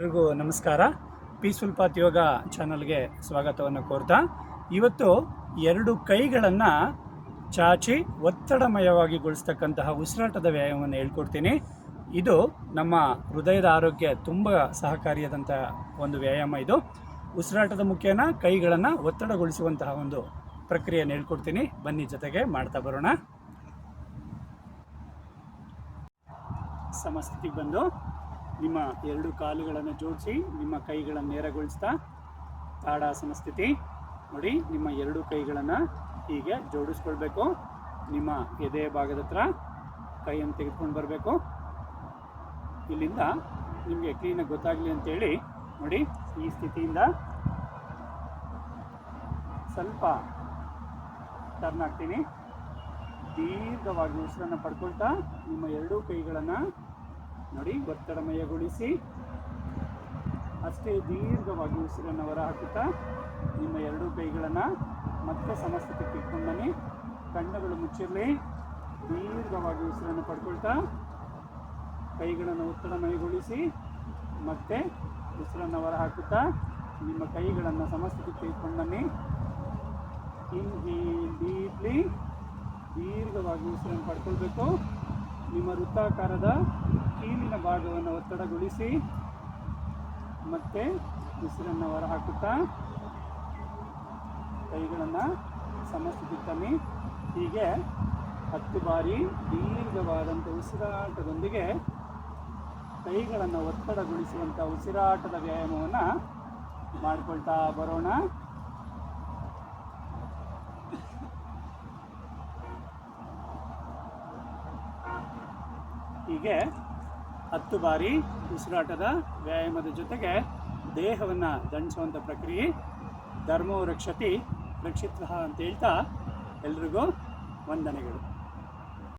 ಎಲ್ರಿಗೂ ನಮಸ್ಕಾರ. Peaceful path ಯೋಗ ಚಾನಲ್ಗೆ ಸ್ವಾಗತವನ್ನು ಕೋರ್ತಾ, ಇವತ್ತು ಎರಡು ಕೈಗಳನ್ನು ಚಾಚಿ ಒತ್ತಡಮಯವಾಗಿಗೊಳಿಸ್ತಕ್ಕಂತಹ ಉಸಿರಾಟದ ವ್ಯಾಯಾಮವನ್ನು ಹೇಳ್ಕೊಡ್ತೀನಿ. ಇದು ನಮ್ಮ ಹೃದಯದ ಆರೋಗ್ಯ ತುಂಬ ಸಹಕಾರಿಯಾದಂಥ ಒಂದು ವ್ಯಾಯಾಮ ಇದು. ಉಸಿರಾಟದ ಮುಖ್ಯನ ಕೈಗಳನ್ನು ಒತ್ತಡಗೊಳಿಸುವಂತಹ ಒಂದು ಪ್ರಕ್ರಿಯೆಯನ್ನು ಹೇಳ್ಕೊಡ್ತೀನಿ. ಬನ್ನಿ ಜೊತೆಗೆ ಮಾಡ್ತಾ ಬರೋಣ. ಸಮಸ್ಥಿತಿಗೆ ಬಂದು ನಿಮ್ಮ ಎರಡು ಕಾಲುಗಳನ್ನು ಜೋಡಿಸಿ ನಿಮ್ಮ ಕೈಗಳನ್ನು ನೇರಗೊಳಿಸ್ತಾ ತಾಡಾಸನ ಸ್ಥಿತಿ. ನೋಡಿ, ನಿಮ್ಮ ಎರಡು ಕೈಗಳನ್ನು ಹೀಗೆ ಜೋಡಿಸ್ಕೊಳ್ಬೇಕು. ನಿಮ್ಮ ಎದೆ ಭಾಗದ ಹತ್ರ ಕೈಯನ್ನು ತೆಗೆದುಕೊಂಡು ಬರಬೇಕು. ಇಲ್ಲಿಂದ ನಿಮಗೆ ಕ್ಲೀನಾಗಿ ಗೊತ್ತಾಗಲಿ ಅಂತೇಳಿ, ನೋಡಿ, ಈ ಸ್ಥಿತಿಯಿಂದ ಸ್ವಲ್ಪ ಟರ್ನ್ ಆಗ್ತೀನಿ. ದೀರ್ಘವಾಗಿ ಉಸಿರನ್ನು ಪಡ್ಕೊಳ್ತಾ ನಿಮ್ಮ ಎರಡೂ ಕೈಗಳನ್ನು ನೋಡಿ, ಒತ್ತಡಮಯಗೊಳಿಸಿ. ಅಷ್ಟೇ ದೀರ್ಘವಾಗಿ ಉಸಿರನ್ನು ಹೊರ ಹಾಕುತ್ತಾ ನಿಮ್ಮ ಎರಡೂ ಕೈಗಳನ್ನು ಮತ್ತೆ ಸಮಸ್ತಕ್ಕೆ ಇಟ್ಕೊಂಡು ಬನ್ನಿ. ಕಣ್ಣುಗಳು ಮುಚ್ಚಿರಲಿ. ದೀರ್ಘವಾಗಿ ಉಸಿರನ್ನು ಪಡ್ಕೊಳ್ತಾ. ಕೈಗಳನ್ನು ಒತ್ತಡಮಯಗೊಳಿಸಿ ಮತ್ತೆ ಉಸಿರನ್ನು ಹೊರ ಹಾಕುತ್ತಾ ನಿಮ್ಮ ಕೈಗಳನ್ನು ಸಮಸ್ತಕ್ಕೆ ತೆಗೆದುಕೊಂಡು ಬನ್ನಿ. ಇನ್ಹೇಲ್ ಡೀಪ್ಲಿ ದೀರ್ಘವಾಗಿ ಉಸಿರನ್ನು ಪಡ್ಕೊಳ್ಬೇಕು. ನಿಮ್ಮ ವೃತ್ತಾಕಾರದ ಕೀಲಿನ ಭಾಗವನ್ನು ಒತ್ತಡಗೊಳಿಸಿ ಮತ್ತೆ ಉಸಿರನ್ನು ಹೊರಹಾಕುತ್ತಾ ಕೈಗಳನ್ನು ಸಮಸ್ಥಿತಿ ತನ್ನಿ ಹೀಗೆ ಹತ್ತು ಬಾರಿ ದೀರ್ಘವಾದಂಥ ಉಸಿರಾಟದೊಂದಿಗೆ ಕೈಗಳನ್ನು ಒತ್ತಡಗೊಳಿಸುವಂಥ ಉಸಿರಾಟದ ವ್ಯಾಯಾಮವನ್ನು ಮಾಡಿಕೊಳ್ತಾ ಬರೋಣ. ಹೀಗೆ ಹತ್ತು ಬಾರಿ ಉಸಿರಾಟದ ವ್ಯಾಯಾಮದ ಜೊತೆಗೆ ದೇಹವನ್ನು ದಂಡಿಸುವಂಥ ಪ್ರಕ್ರಿಯೆ ಧರ್ಮೋ ರಕ್ಷತಿ ರಕ್ಷಿತ ಅಂತ ಹೇಳ್ತಾ ಎಲ್ರಿಗೂ ವಂದನೆಗಳು.